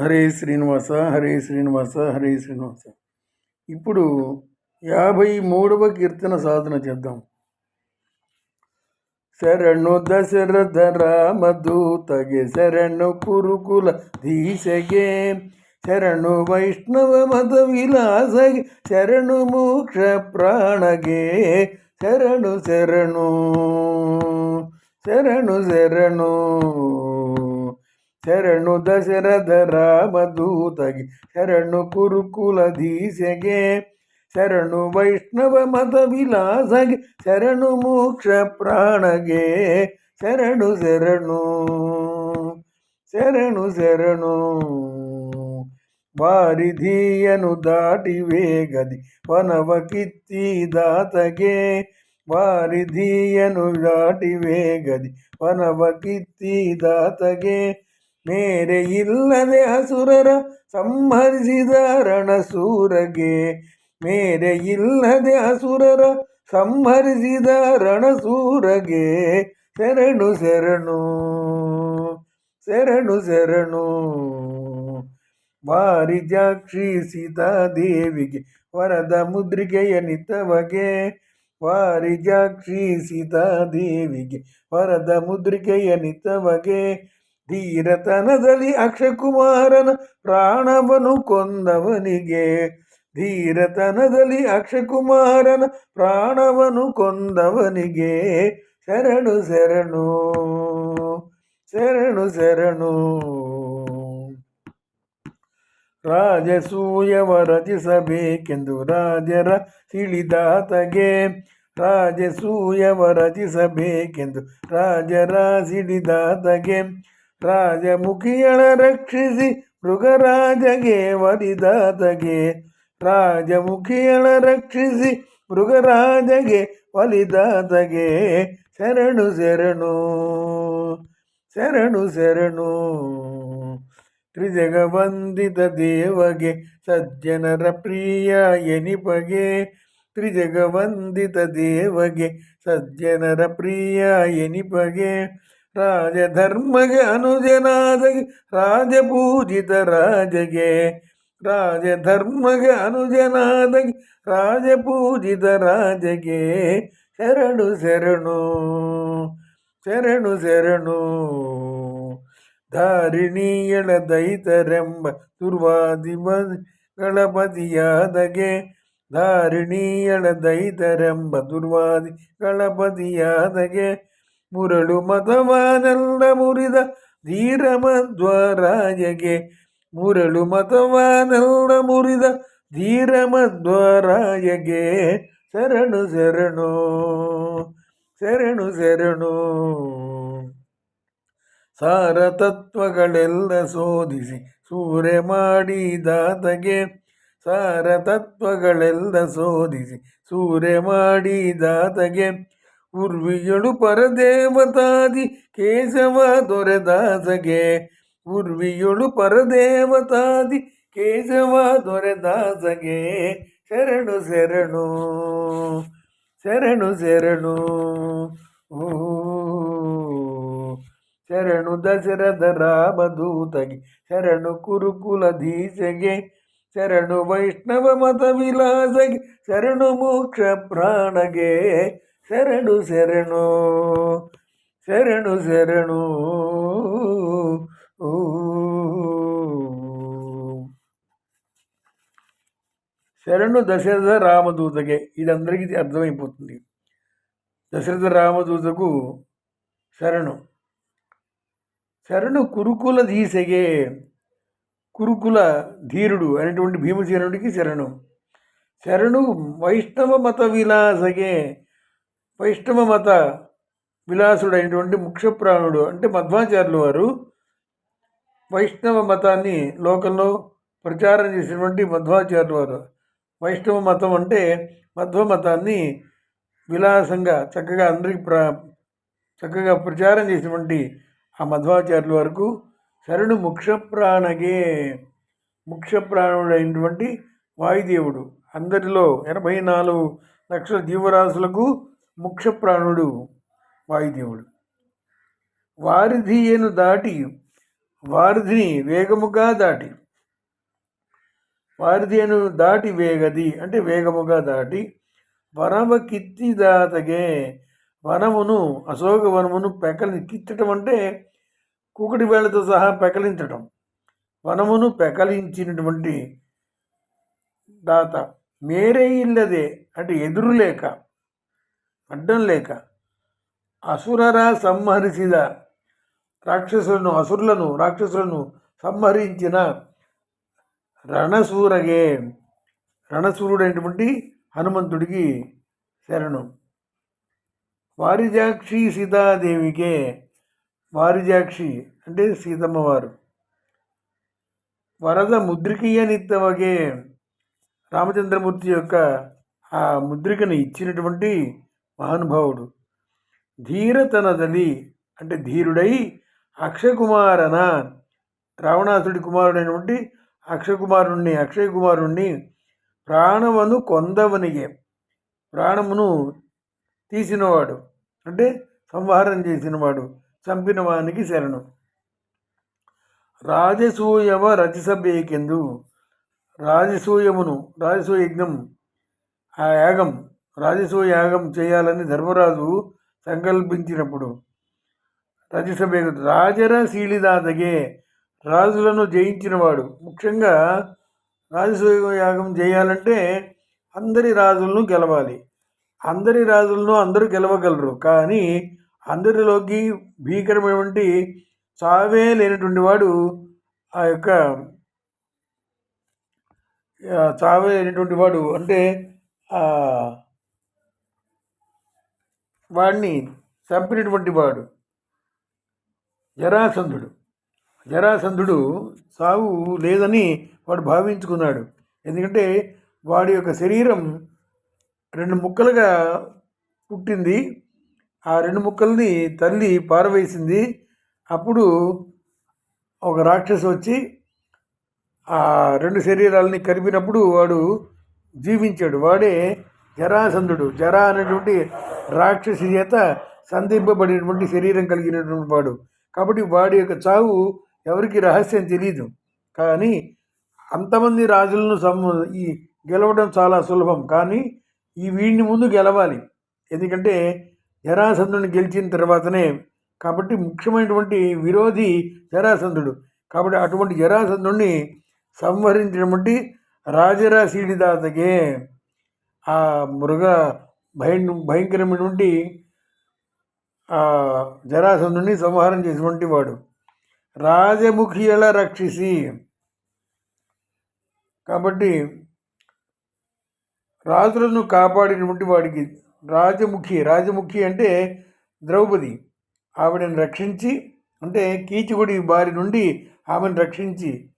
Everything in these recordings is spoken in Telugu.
హరే శ్రీనివాస హరే శ్రీనివాస హరే శ్రీనివాస. ఇప్పుడు యాభై మూడవ కీర్తన సాధన చేద్దాం. శరణు దశరథ రామదూతగే శరణు కురుకుల దీసగే శరణు వైష్ణవ మత విలాసగే శరణు మోక్ష ప్రాణగే. శరణు శరణు శరణు శరణు. ಶರಣು ದಶರಥ ರಾಮದೂತಗೆ ಶರಣು ಕುರುಕುಲ ದೀಸೆಗೆ ಶರಣು ವೈಷ್ಣವ ಮತ ವಿಲಾಸಗೆ ಶರಣು ಮೋಕ್ಷ ಪ್ರಾಣಗೆ ಶರಣು ಶರಣು ಶರಣು ಶರಣು. ವಾರಿಧಿಯನು ದಾಟಿ ವೇಗದಿ, ವನವ ಕಿತ್ತಿದಾತಗೆ ವಾರಿಧಿಯನು ದಾಟಿ ವೇಗದಿ, ವನವ ಕಿತ್ತಿದಾತಗೆ ಮೇರೆ ಇಲ್ಲದೆ ಹಸುರರ ಸಂಹರಿಸಿದ ರಣಸೂರಗೆ. ಮೇರೆ ಇಲ್ಲದೆ ಹಸುರರ ಸಂಹರಿಸಿದ ರಣಸೂರಗೆ. ಶರಣು ಶರಣು ಶರಣು ಶರಣು. ವಾರಿಜಾಕ್ಷಿ ಸೀತಾದೇವಿಗೆ ವರದ ಮುದ್ರಿಕೆಯ ನಿತವಗೆ ವಾರಿಜಾಕ್ಷಿ ಸೀತಾದೇವಿಗೆ ವರದ ಮುದ್ರಿಕೆಯ ನಿತವಗೆ ಧೀರತನದಲ್ಲಿ ಅಕ್ಷಕುಮಾರನ ಪ್ರಾಣವನು ಕೊಂದವನಿಗೆ. ಧೀರತನದಲ್ಲಿ ಅಕ್ಷಕುಮಾರನ ಪ್ರಾಣವನು ಕೊಂದವನಿಗೆ. ಶರಣು ಶರಣು ಶರಣು ಶರಣು. ರಾಜಸೂಯವ ರಚಿಸಬೇಕೆಂದು ರಾಜರ ಸಿಡಿದಾತಗೆ. ರಾಜಸೂಯವ ರಚಿಸಬೇಕೆಂದು ರಾಜರ ಸಿಡಿದಾತಗೆ. ರಾಜಮುಖಿಯಳ ರಕ್ಷಿಸಿ ಮೃಗರಾಜಗೆ ಒಲಿದಾತಗೆ ರಾಜಮುಖಿಯಳ ರಕ್ಷಿಸಿ ಮೃಗರಾಜಗೆ ವಲಿದಾದಗೆ ಶರಣು ಶರಣು ಶರಣು ಶರಣು. ತ್ರಿಜಗವಂದಿತ ದೇವಗೆ ಸಜ್ಜನರ ಪ್ರಿಯ ಎನಿಪಗೆ. ತ್ರಿಜಗವಂದಿತ ದೇವಗೆ ಸಜ್ಜನರ ಪ್ರಿಯ ಎನಿಪಗೆ. ರಾಜಧರ್ಮಗೆ ಅನುಜನಾದಗೆ ರಾಜಪೂಜಿತ ರಾಜಗೆ. ರಾಜಧರ್ಮಗೆ ರಾಜ ರಾಜಪೂಜಿತ ರಾಜಗೆ. ಶರಣು ಶರಣು ಶರಣು ಶರಣು. ಧಾರಿಣೀಯಳ ದೈತರೆಂಬ ದುರ್ವಾದಿ ಗಣಪತಿಯಾದಗೆ ಧಾರಿಣೀಯಳ ದೈತರೆಂಬ ದುರ್ವಾದಿ ಗಣಪತಿಯಾದಗೆ ಮುರಳು ಮತವಾನೆಲ್ಲ ಮುರಿದ ಧೀರಮಧ್ವರಾಜಗೆ ಮುರಳು ಮತವಾನೆಲ್ಲ ಮುರಿದ ಧೀರಮಧ್ವರಾಜಗೆ ಶರಣು ಶರಣು ಶರಣು ಶರಣು. ಸಾರತತ್ವಗಳೆಲ್ಲ ಶೋಧಿಸಿ ಸೂರೆ ಮಾಡಿದಾತಗೆ. ಸಾರತತ್ವಗಳೆಲ್ಲ ಶೋಧಿಸಿ ಸೂರೆ ಮಾಡಿದಾತಗೆ. ಉರ್ವಿಯಳು ಪರದೇವತಾದಿ ಕೇಶವ ದೊರೆದಾಸಗೆ. ಉರ್ವಿಯೊಳು ಪರದೇವತಾದಿ ಕೇಶವ ದೊರೆದಾಸಗೆ. ಶರಣು ಶರಣು ಶರಣು ಶರಣು ಓ ಶರಣು ದಶರಥ ರಾಮದೂತಗೆ. ಶರಣು ಕುರುಕುಲ ದೀಸೆಗೆ ಶರಣು ವೈಷ್ಣವ ಮತ ವಿಲಾಸಗೆ ಶರಣು ಮೋಕ್ಷ ಪ್ರಾಣಗೆ. శరణు శరణు శరణు శరణు. శరణు దశరథ రామదూతకే. ఇది అందరికీ అర్థమైపోతుంది. దశరథ రామదూతకు శరణు. శరణు కురుకుల దీసగే కురుకుల ధీరుడు అనేటువంటి భీమసేనుడికి శరణు. శరణు వైష్ణవ మత విలాసగే వైష్ణవ మత విలాసుడైనటువంటి ముఖ్యప్రాణుడు అంటే మధ్వాచార్యులు వారు వైష్ణవ మతాన్ని లోకంలో ప్రచారం చేసినటువంటి మధ్వాచార్యులు వారు. వైష్ణవ మతం అంటే మధ్వ మతాన్ని విలాసంగా చక్కగా అందరికి ప్ర చక్కగా ప్రచారం చేసినటువంటి ఆ మధ్వాచార్యుల వరకు శరణు ముక్షప్రాణగే ముక్షప్రాణుడైనటువంటి వాయుదేవుడు. అందరిలో ఎనభై నాలుగు లక్షల జీవరాశులకు ముఖ్యప్రాణుడు వాయుదేవుడు. వారిధియను దాటి వారిధిని వేగముగా దాటి వారిధియను దాటి వేగది అంటే వేగముగా దాటి వనమ కిత్తి దాతగే వనమును అశోక వనమును పెకలి కిచ్చటం అంటే కూకటి వేళతో సహా పెకలించటం. వనమును పెకలించినటువంటి దాత మేరే ఇల్లదే అంటే ఎదురు లేక అడ్డం లేక అసురరా సంహరిసిద రాక్షసులను అసురులను రాక్షసులను సంహరించిన రణసూరగే రణసూరుడైనటువంటి హనుమంతుడికి శరణం. వారిజాక్షి సీతాదేవికే వారిజాక్షి అంటే సీతమ్మవారు. వరద ముద్రికీయ నిత్తవగే రామచంద్రమూర్తి యొక్క ఆ ముద్రికను ఇచ్చినటువంటి మహానుభావుడు. ధీరతనదలి అంటే ధీరుడై అక్షయకుమారన? రావణాసుడి కుమారుడైనటువంటి అక్షయకుమారుణ్ణి అక్షయ కుమారుణ్ణి ప్రాణమును కొందవనిగే ప్రాణమును తీసినవాడు అంటే సంహారం చేసినవాడు చంపిన వానికి శరణం. రాజసూయవ రచసభ్యేకెందు రాజసూయమును రాజసూయ యజ్ఞం ఆ యాగం రాజసూయ యాగం చేయాలని ధర్మరాజు సంకల్పించినప్పుడు రజసభ రాజర శీలిదాతగే రాజులను జయించినవాడు. ముఖ్యంగా రాజసూయ యాగం చేయాలంటే అందరి రాజులను గెలవాలి. అందరి రాజులను అందరూ గెలవగలరు. కానీ అందరిలోకి భీకరమైనటువంటి చావే లేనటువంటి వాడు ఆ యొక్క చావే లేనటువంటి వాడు అంటే వాడిని చంపినటువంటి వాడు జరాసంధుడు. జరాసంధుడు సావు లేదని వాడు భావించుకున్నాడు. ఎందుకంటే వాడి యొక్క శరీరం రెండు ముక్కలుగా పుట్టింది. ఆ రెండు ముక్కల్ని తల్లి పారవేసింది. అప్పుడు ఒక రాక్షసు వచ్చి ఆ రెండు శరీరాలని కలిపినప్పుడు వాడు జీవించాడు. వాడే జరాసంధుడు. జరా అనేటువంటి రాక్షసి చేత సంధింపబడినటువంటి శరీరం కలిగినటువంటి వాడు. కాబట్టి వాడి యొక్క చావు ఎవరికి రహస్యం తెలియదు కానీ అంతమంది రాజులను సమ్ ఈ గెలవడం చాలా సులభం. కానీ ఈ వీడిని ముందు గెలవాలి. ఎందుకంటే జరాసంధుని గెలిచిన తర్వాతనే కాబట్టి ముఖ్యమైనటువంటి విరోధి జరాసంధుడు. కాబట్టి అటువంటి జరాసంధుడిని సంహరించినటువంటి రాజరాశీడిదాతకే ఆ మృగ భయ భయంకరమైనటువంటి జరాసంధుని సంహారం చేసినటువంటి వాడు. రాజముఖి ఎలా రక్షిసి. కాబట్టి రాజులను కాపాడినటువంటి వాడికి రాజముఖి రాజముఖి అంటే ద్రౌపది. ఆవిడని రక్షించి అంటే కీచుకుడి బారి నుండి ఆమెను రక్షించి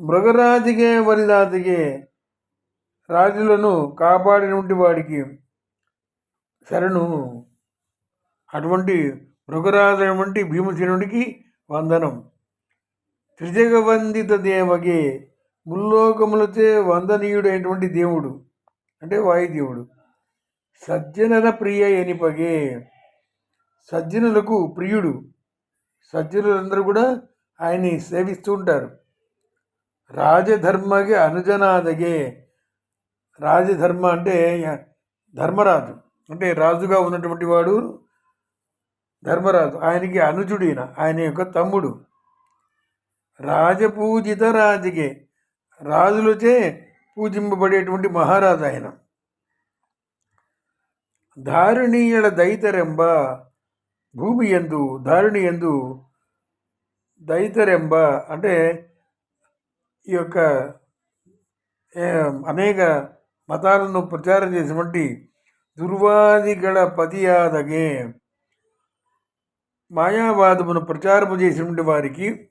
మృగరాజుగే వరిదాతగే రాజులను కాపాడినటువంటి వాడికి శరణు. అటువంటి మృగరాజు వంటి భీమసేనుడికి వందనం. త్రిజగవందిత దేవగే ముల్లోకములచే వందనీయుడైనటువంటి దేవుడు అంటే వాయుదేవుడు. సజ్జనల ప్రియ ఎనిపగే సజ్జనులకు ప్రియుడు. సజ్జనులందరూ కూడా ఆయన్ని సేవిస్తూ ఉంటారు. రాజధర్మగే అనుజనాదగే రాజధర్మ అంటే ధర్మరాజు. అంటే రాజుగా ఉన్నటువంటి వాడు ధర్మరాజు. ఆయనకి అనుజుడిన ఆయన యొక్క తమ్ముడు. రాజపూజిత రాజుకే. రాజులచే పూజింపబడేటువంటి మహారాజు ఆయన. దారుణీయుల దైతరెంబ భూమి ఎందు దారుణి ఎందు దైతరెంబ అంటే ఈ యొక్క అనేక మతాలను ప్రచారం చేసినటువంటి దుర్వాదిగల పతియాదగే మాయావాదమును ప్రచారము చేసినటువంటి వారికి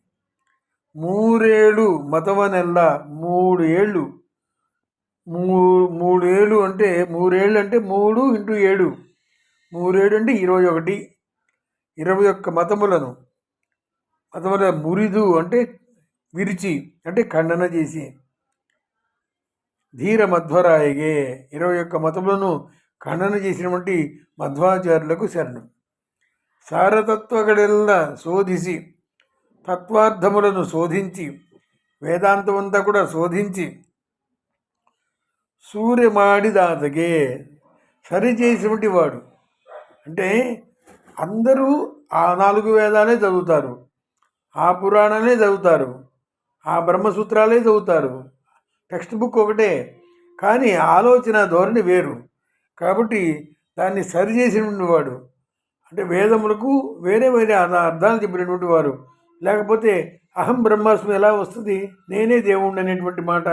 మూరేళ్ళు మతవనెల్ల మూడు ఏళ్ళు. మూ మూడేళ్ళు అంటే మూడేళ్ళు అంటే మూడు ఇంటూ ఏడు. మూడేడు అంటే ఇరవై ఒకటి. ఇరవై ఒక్క మతములను. మతముల మురిదు అంటే విరిచి అంటే ఖండన చేసి. ధీర మధ్వరాయగే ఇరవై ఒక్క మతములను ఖండన చేసినటువంటి మధ్వాచార్యులకు శరణం. సారతత్వగడెల్ల శోధిసి తత్వార్థములను శోధించి వేదాంతమంతా కూడా శోధించి సూర్యమాడిదాతగే సరిచేసినటువంటి వాడు. అంటే అందరూ ఆ నాలుగు వేదాలే చదువుతారు ఆ పురాణాలే చదువుతారు ఆ బ్రహ్మసూత్రాలే చదువుతారు టెక్స్ట్ బుక్ ఒకటే కానీ ఆలోచన ధోరణి వేరు. కాబట్టి దాన్ని సరిచేసినటువంటి వాడు అంటే వేదములకు వేరే వేరే అర్థాలు చెప్పినటువంటి వారు. లేకపోతే అహం బ్రహ్మాస్మి ఎలా వస్తుంది? నేనే దేవుణ్ణి అనేటువంటి మాట.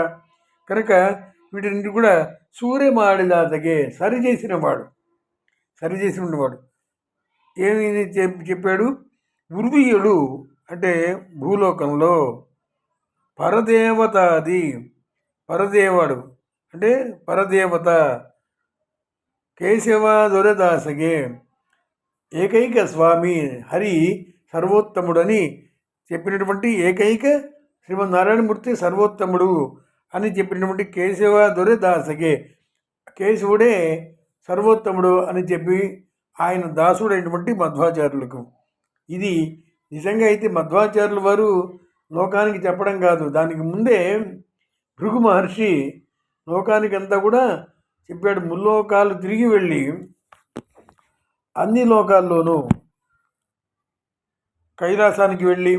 కనుక వీటిని కూడా సూర్యమాడిదాతగే సరిచేసిన వాడు. సరిచేసిన వాడు. ఏమి చెప్పాడు? ఉర్వీయుడు అంటే భూలోకంలో పరదేవతాది పరదేవాడు. అంటే పరదేవత కేశవ దొరదాసగే ఏకైక స్వామి హరి సర్వోత్తముడని చెప్పినటువంటి ఏకైక శ్రీమన్నారాయణమూర్తి సర్వోత్తముడు అని చెప్పినటువంటి కేశవ దొరదాసగే కేశవుడే సర్వోత్తముడు అని చెప్పి ఆయన దాసుడైనటువంటి మధ్వాచార్యులకు. ఇది నిజంగా అయితే మధ్వాచార్యుల వారు లోకానికి చెప్పడం కాదు. దానికి ముందే భృగు మహర్షి లోకానికి అంతా కూడా చెప్పాడు ముల్లోకాలు తిరిగి వెళ్ళి అన్ని లోకాల్లోనూ కైలాసానికి వెళ్ళి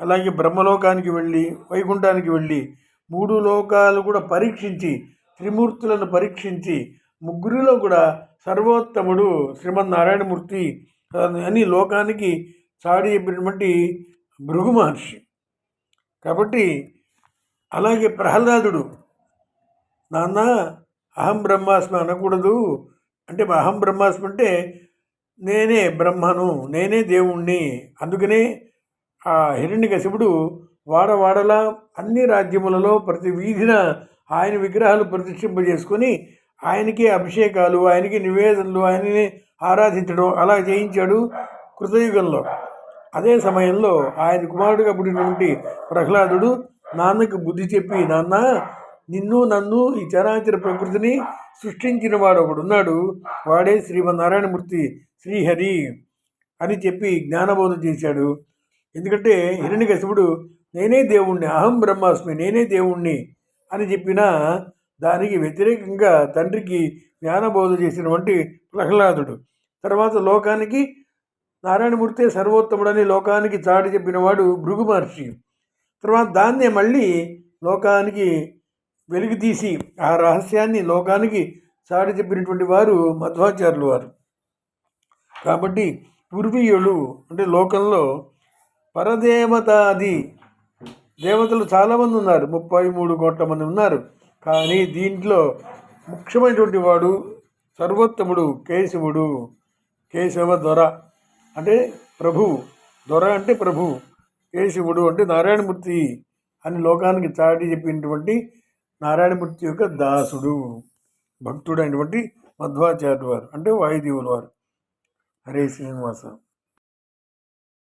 అలాగే బ్రహ్మలోకానికి వెళ్ళి వైకుంఠానికి వెళ్ళి మూడు లోకాలు కూడా పరీక్షించి త్రిమూర్తులను పరీక్షించి ముగ్గురిలో కూడా సర్వోత్తముడు శ్రీమన్నారాయణమూర్తి అని లోకానికి చాడి చెప్పినటువంటి భృగు మహర్షి. కాబట్టి అలాగే ప్రహ్లాదుడు నాన్న అహం బ్రహ్మాస్మి అనకూడదు. అంటే అహం బ్రహ్మాస్మి అంటే నేనే బ్రహ్మను నేనే దేవుణ్ణి. అందుకనే ఆ హిరణ్యకశిపుడు వాడవాడలా అన్ని రాజ్యములలో ప్రతి వీధిన ఆయన విగ్రహాలు ప్రతిష్ఠింపజేసుకొని ఆయనకే అభిషేకాలు ఆయనకి నివేదనలు ఆయనని ఆరాధించడం అలా చేయించాడు కృతయుగంలో. అదే సమయంలో ఆయన కుమారుడిగా పుట్టినటువంటి ప్రహ్లాదుడు నాన్నకు బుద్ధి చెప్పి నాన్న నిన్ను నన్ను ఈ చరాచర ప్రకృతిని సృష్టించిన వాడు ఒకడున్నాడు వాడే శ్రీమన్నారాయణమూర్తి శ్రీహరి అని చెప్పి జ్ఞానబోధం చేశాడు. ఎందుకంటే హిరణ్యకశిపుడు నేనే దేవుణ్ణి అహం బ్రహ్మాస్మి నేనే దేవుణ్ణి అని చెప్పిన దానికి వ్యతిరేకంగా తండ్రికి జ్ఞానబోధ చేసినటువంటి ప్రహ్లాదుడు. తర్వాత లోకానికి నారాయణమూర్తే సర్వోత్తముడని లోకానికి చాటి చెప్పినవాడు భృగు మహర్షి తర్వాత దాన్నే మళ్ళీ లోకానికి వెలుగు తీసి ఆ రహస్యాన్ని లోకానికి చాటి చెప్పినటువంటి వారు మధ్వాచార్యులు వారు. కాబట్టి పూర్వీయులు అంటే లోకంలో పరదేవతాది దేవతలు చాలామంది ఉన్నారు. ముప్పై మూడు కోట్ల మంది ఉన్నారు. కానీ దీంట్లో ముఖ్యమైనటువంటి వాడు సర్వోత్తముడు కేశవుడు కేశవ దొర అంటే ప్రభు. దొర అంటే ప్రభు. కేశవుడు అంటే నారాయణమూర్తి అని లోకానికి చాటి చెప్పినటువంటి నారాయణమూర్తి యొక్క దాసుడు భక్తుడైనటువంటి మధ్వాచార్యుడు వారు అంటే వాయుదేవుల వారు హరే శ్రీనివాస.